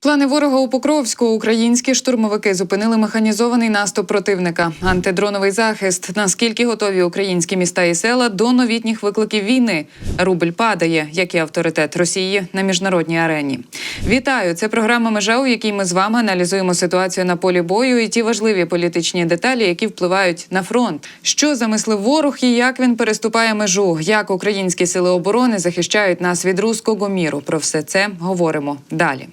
Плани ворога у Покровську українські штурмовики зупинили механізований наступ противника. Антидроновий захист. Наскільки готові українські міста і села до новітніх викликів війни? Рубль падає, як і авторитет Росії на міжнародній арені. Вітаю! Це програма Межа, у якій ми з вами аналізуємо ситуацію на полі бою і ті важливі політичні деталі, які впливають на фронт. Що замислив ворог і як він переступає межу? Як українські сили оборони захищають нас від руського міру? Про все це говоримо далі.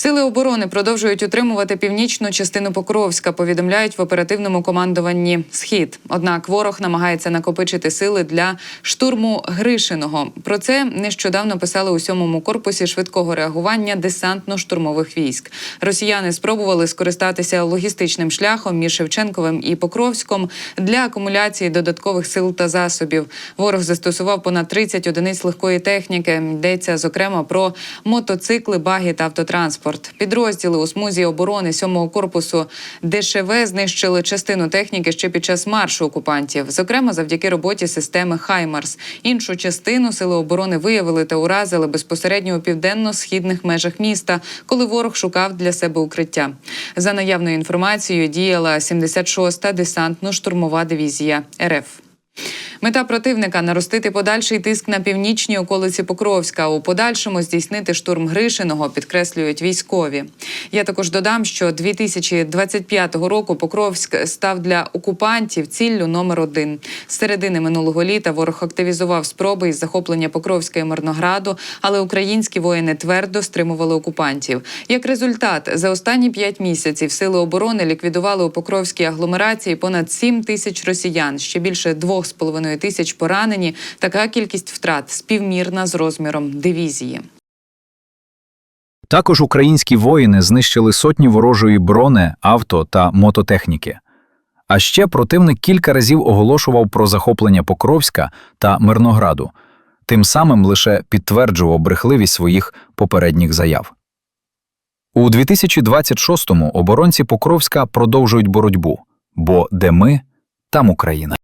Сили оборони продовжують утримувати північну частину Покровська. Повідомляють в оперативному командуванні Схід. Однак ворог намагається накопичити сили для штурму Гришиного. Про це нещодавно писали у сьомому корпусі швидкого реагування десантно-штурмових військ. Росіяни спробували скористатися логістичним шляхом між Шевченковим і Покровськом для акумуляції додаткових сил та засобів. Ворог застосував понад 30 одиниць легкої техніки. Йдеться зокрема про мотоцикли, баги та автотранспорт. Підрозділи у смузі оборони сьомого корпусу ДШВ знищили частину техніки ще під час маршу окупантів, зокрема завдяки роботі системи Хаймарс. Іншу частину сили оборони виявили та уразили безпосередньо у південно-східних межах міста, коли ворог шукав для себе укриття. За наявною інформацією діяла 76-та десантно-штурмова дивізія РФ. Мета противника наростити подальший тиск на північній околиці Покровська. У подальшому здійснити штурм Гришиного, підкреслюють військові. Я також додам, що 2025 року Покровськ став для окупантів ціллю номер один. З середини минулого літа ворог активізував спроби із захоплення Покровська і Мирнограду, але українські воїни твердо стримували окупантів. Як результат, за останні п'ять місяців сили оборони ліквідували у Покровській агломерації понад 7 тисяч росіян, ще більше 2,5 тисяч поранені. Така кількість втрат співмірна з розміром дивізії. Також українські воїни знищили сотні ворожої брони, авто та мототехніки. А ще противник кілька разів оголошував про захоплення Покровська та Мирнограду, тим самим лише підтверджував брехливість своїх попередніх заяв. У 2026-му оборонці Покровська продовжують боротьбу, бо де ми, там Україна.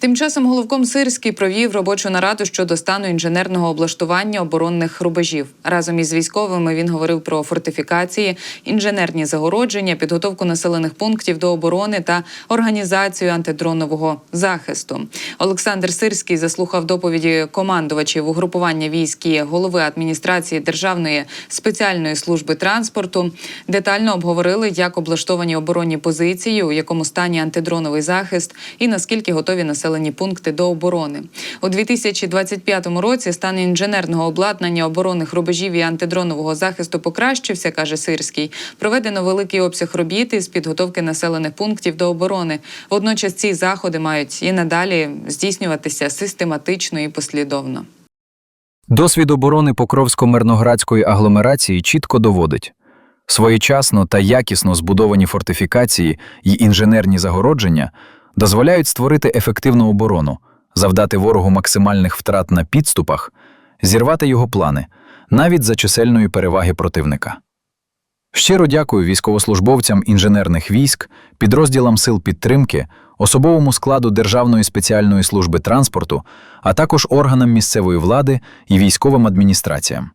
Тим часом головком Сирський провів робочу нараду щодо стану інженерного облаштування оборонних рубежів. Разом із військовими він говорив про фортифікації, інженерні загородження, підготовку населених пунктів до оборони та організацію антидронового захисту. Олександр Сирський заслухав доповіді командувачів угрупування військ і голови адміністрації Державної спеціальної служби транспорту. Детально обговорили, як облаштовані оборонні позиції, у якому стані антидроновий захист і наскільки готові населені пункти до оборони. У 2025 році стан інженерного обладнання оборонних рубежів і антидронового захисту покращився, каже Сирський. Проведено великий обсяг робіт із підготовки населених пунктів до оборони. Водночас ці заходи мають і надалі здійснюватися систематично і послідовно. Досвід оборони Покровсько-Мирноградської агломерації чітко доводить. Своєчасно та якісно збудовані фортифікації й інженерні загородження дозволяють створити ефективну оборону, завдати ворогу максимальних втрат на підступах, зірвати його плани, навіть за чисельної переваги противника. Щиро дякую військовослужбовцям інженерних військ, підрозділам сил підтримки, особовому складу Державної спеціальної служби транспорту, а також органам місцевої влади і військовим адміністраціям.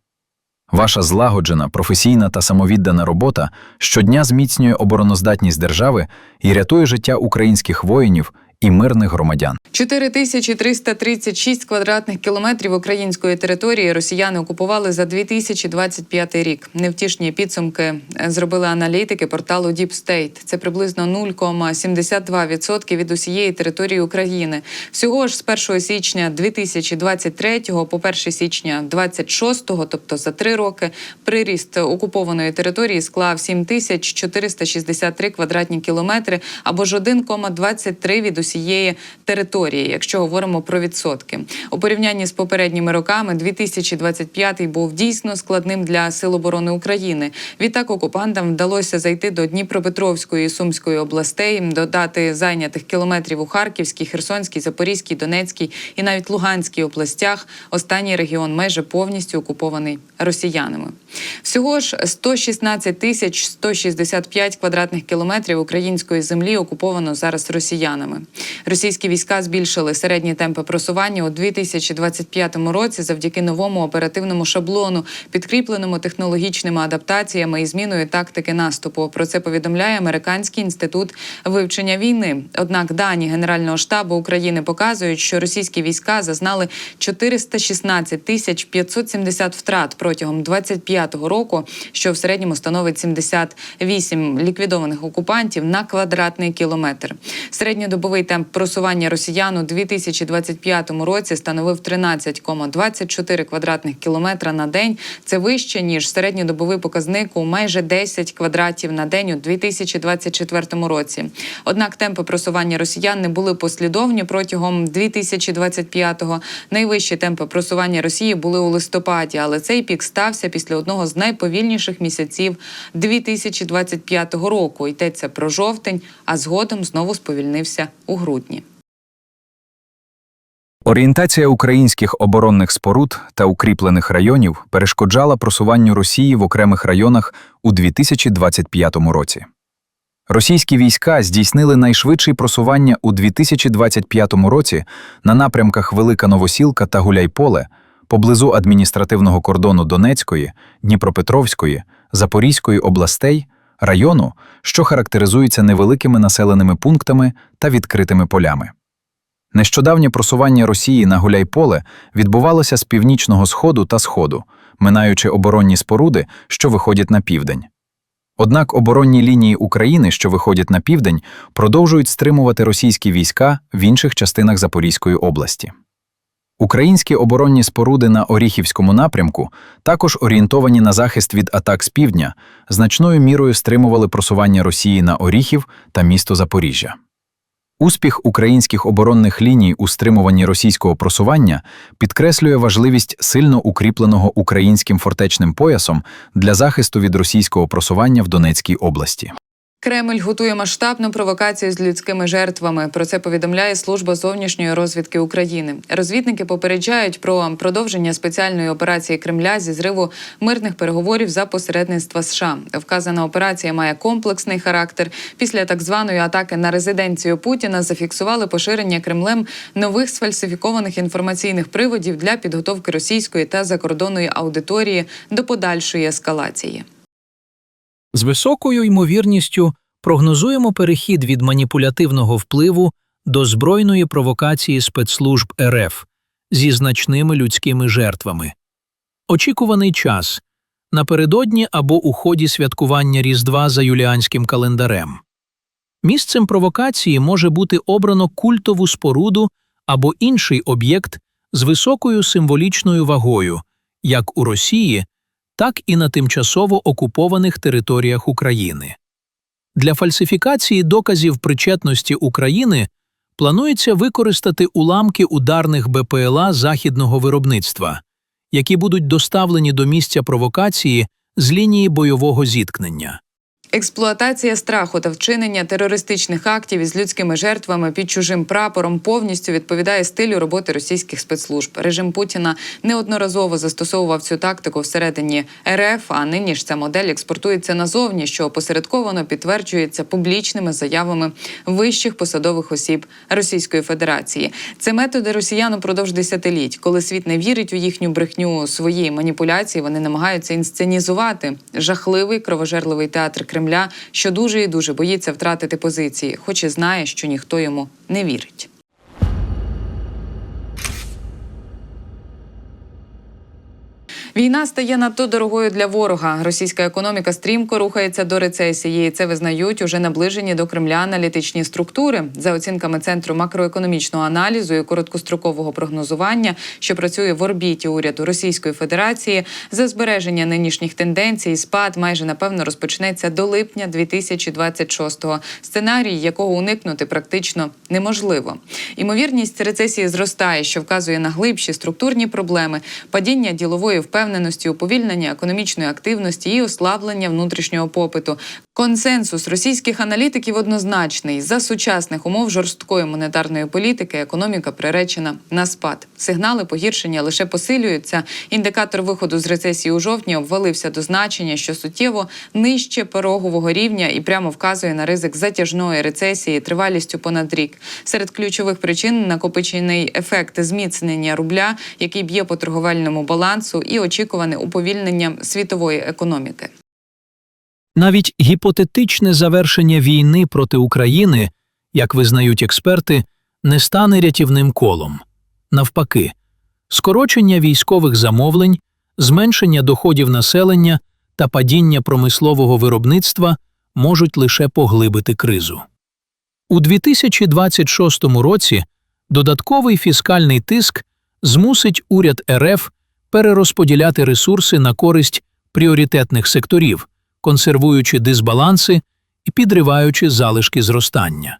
Ваша злагоджена, професійна та самовіддана робота щодня зміцнює обороноздатність держави і рятує життя українських воїнів і мирних громадян. 4336 квадратних кілометрів української території росіяни окупували за 2025 рік. Невтішні підсумки е, зробили аналітики порталу Deep State. Це приблизно 0,72% від усієї території України. Всього ж з 1 січня 2023 по 1 січня 2026, тобто за три роки, приріст окупованої території склав 7463 квадратні кілометри або ж 1,23 від усієї усієї території, якщо говоримо про відсотки. У порівнянні з попередніми роками 2025 був дійсно складним для сил оборони України. Відтак окупантам вдалося зайти до Дніпропетровської і Сумської областей, додати зайнятих кілометрів у Харківській, Херсонській, Запорізькій, Донецькій і навіть Луганській областях. Останній регіон майже повністю окупований росіянами. Всього ж 116 тисяч 165 квадратних кілометрів української землі окуповано зараз росіянами. Російські війська збільшили середні темпи просування у 2025 році завдяки новому оперативному шаблону, підкріпленому технологічними адаптаціями і зміною тактики наступу. Про це повідомляє Американський інститут вивчення війни. Однак дані Генерального штабу України показують, що російські війська зазнали 416 тисяч 570 втрат протягом 25-го року, що в середньому становить 78 ліквідованих окупантів на квадратний кілометр. Середньодобовий темп просування росіян у 2025 році становив 13,24 квадратних кілометра на день. Це вище ніж середньодобовий показник у майже 10 квадратів на день у 2024 році. Однак темпи просування росіян не були послідовні протягом 2025-го. Найвищі темпи просування Росії були у листопаді, але цей пік стався після одного з найповільніших місяців 2025 року. Йдеться про жовтень, а згодом знову сповільнився у грудні. Орієнтація українських оборонних споруд та укріплених районів перешкоджала просуванню Росії в окремих районах у 2025 році. Російські війська здійснили найшвидше просування у 2025 році на напрямках Велика Новосілка та Гуляйполе поблизу адміністративного кордону Донецької, Дніпропетровської, Запорізької областей, району, що характеризується невеликими населеними пунктами та відкритими полями. Нещодавнє просування Росії на Гуляйполе відбувалося з північного сходу та сходу, минаючи оборонні споруди, що виходять на південь. Однак оборонні лінії України, що виходять на південь, продовжують стримувати російські війська в інших частинах Запорізької області. Українські оборонні споруди на Оріхівському напрямку, також орієнтовані на захист від атак з півдня, значною мірою стримували просування Росії на Оріхів та місто Запоріжжя. Успіх українських оборонних ліній у стримуванні російського просування підкреслює важливість сильно укріпленого українським фортечним поясом для захисту від російського просування в Донецькій області. Кремль готує масштабну провокацію з людськими жертвами. Про це повідомляє служба зовнішньої розвідки України. Розвідники попереджають про продовження спеціальної операції Кремля зі зриву мирних переговорів за посередництва США. Вказана операція має комплексний характер. Після так званої атаки на резиденцію Путіна зафіксували поширення Кремлем нових сфальсифікованих інформаційних приводів для підготовки російської та закордонної аудиторії до подальшої ескалації. З високою ймовірністю прогнозуємо перехід від маніпулятивного впливу до збройної провокації спецслужб РФ зі значними людськими жертвами. Очікуваний час напередодні або у ході святкування Різдва за юліанським календарем. Місцем провокації може бути обрано культову споруду або інший об'єкт з високою символічною вагою, як у Росії, так і на тимчасово окупованих територіях України. Для фальсифікації доказів причетності України планується використати уламки ударних БПЛА західного виробництва, які будуть доставлені до місця провокації з лінії бойового зіткнення. Експлуатація страху та вчинення терористичних актів із людськими жертвами під чужим прапором повністю відповідає стилю роботи російських спецслужб. Режим Путіна неодноразово застосовував цю тактику всередині РФ, а нині ж ця модель експортується назовні, що опосередковано підтверджується публічними заявами вищих посадових осіб Російської Федерації. Це методи росіян упродовж десятиліть. Коли світ не вірить у їхню брехню свої маніпуляції, вони намагаються інсценізувати жахливий кровожерливий театр Кремля, що дуже і дуже боїться втратити позиції, хоч і знає, що ніхто йому не вірить. Війна стає надто дорогою для ворога. Російська економіка стрімко рухається до рецесії. Це визнають уже наближені до Кремля аналітичні структури. За оцінками центру макроекономічного аналізу і короткострокового прогнозування, що працює в орбіті уряду Російської Федерації, за збереження нинішніх тенденцій спад майже напевно розпочнеться до липня 2026-го, сценарій якого уникнути практично неможливо. Імовірність рецесії зростає, що вказує на глибші структурні проблеми, падіння ділової впевненості, уповільнення економічної активності і ослаблення внутрішнього попиту. Консенсус російських аналітиків однозначний за сучасних умов жорсткої монетарної політики економіка приречена на спад. Сигнали погіршення лише посилюються. Індикатор виходу з рецесії у жовтні обвалився до значення, що суттєво нижче порогового рівня і прямо вказує на ризик затяжної рецесії тривалістю понад рік. Серед ключових причин накопичений ефект зміцнення рубля, який б'є по торговельному балансу, і очікуване уповільнення світової економіки. Навіть гіпотетичне завершення війни проти України, як визнають експерти, не стане рятівним колом. Навпаки, скорочення військових замовлень, зменшення доходів населення та падіння промислового виробництва можуть лише поглибити кризу. У 2026 році додатковий фіскальний тиск змусить уряд РФ перерозподіляти ресурси на користь пріоритетних секторів, консервуючи дисбаланси і підриваючи залишки зростання.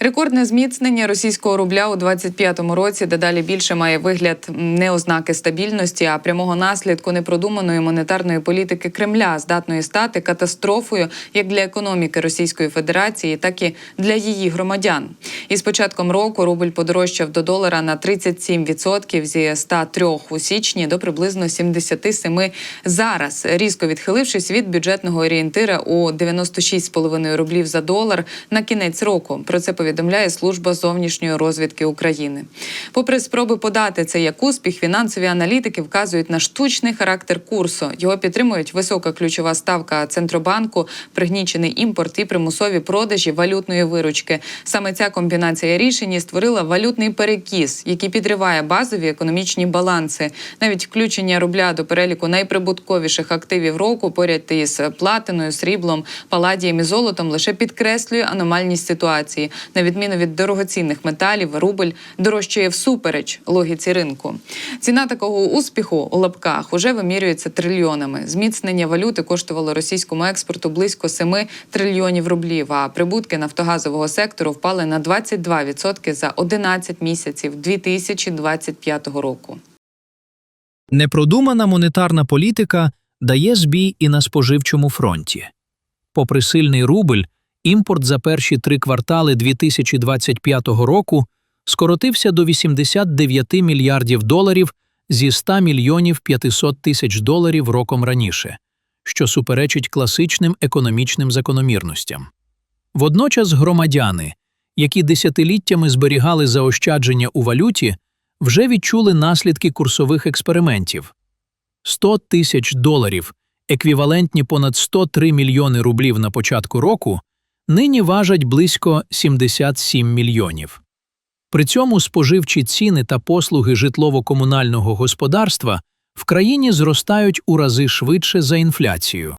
Рекордне зміцнення російського рубля у 25-му році дедалі більше має вигляд не ознаки стабільності, а прямого наслідку непродуманої монетарної політики Кремля, здатної стати катастрофою як для економіки Російської Федерації, так і для її громадян. І з початком року рубль подорожчав до долара на 37% зі 103 у січні до приблизно 77 зараз, різко відхилившись від бюджетного орієнтира у 96,5 рублів за долар на кінець року. Про це повідомляє служба зовнішньої розвідки України. Попри спроби подати це як успіх, фінансові аналітики вказують на штучний характер курсу. Його підтримують висока ключова ставка центробанку, пригнічений імпорт і примусові продажі валютної виручки. Саме ця комбінація рішень створила валютний перекіс, який підриває базові економічні баланси. Навіть включення рубля до переліку найприбутковіших активів року поряд із платиною, сріблом, паладієм і золотом лише підкреслює аномальність ситуації. На відміну від дорогоцінних металів, рубль дорожчає всупереч логіці ринку. Ціна такого успіху у лапках уже вимірюється трильйонами. Зміцнення валюти коштувало російському експорту близько 7 трильйонів рублів. А прибутки нафтогазового сектору впали на 22% за 11 місяців 2025 року. Непродумана монетарна політика дає збій і на споживчому фронті. Попри сильний рубль, імпорт за перші три квартали 2025 року скоротився до 89 мільярдів доларів зі 100 мільйонів 500 тисяч доларів роком раніше, що суперечить класичним економічним закономірностям. Водночас громадяни, які десятиліттями зберігали заощадження у валюті, вже відчули наслідки курсових експериментів. 100 тисяч доларів, еквівалентні понад 103 мільйони рублів на початку року, нині важать близько 77 мільйонів. При цьому споживчі ціни та послуги житлово-комунального господарства в країні зростають у рази швидше за інфляцію.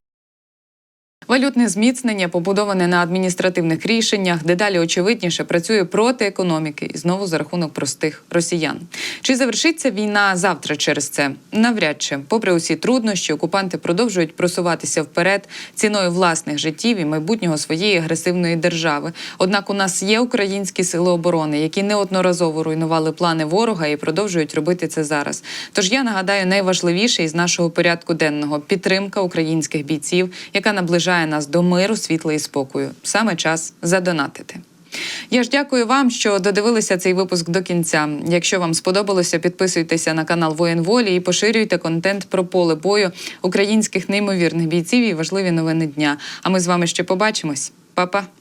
Валютне зміцнення, побудоване на адміністративних рішеннях, дедалі очевидніше працює проти економіки і знову за рахунок простих росіян. Чи завершиться війна завтра через це? Навряд чи, попри усі труднощі, окупанти продовжують просуватися вперед ціною власних життів і майбутнього своєї агресивної держави. Однак у нас є українські сили оборони, які неодноразово руйнували плани ворога і продовжують робити це зараз. Тож я нагадаю найважливіше із нашого порядку денного підтримка українських бійців, яка наближає нас до миру, світла і спокою. Саме час задонатити. Я ж дякую вам, що додивилися цей випуск до кінця. Якщо вам сподобалося, підписуйтеся на канал Воєн Волі і поширюйте контент про поле бою українських неймовірних бійців і важливі новини дня. А ми з вами ще побачимось. Па-па!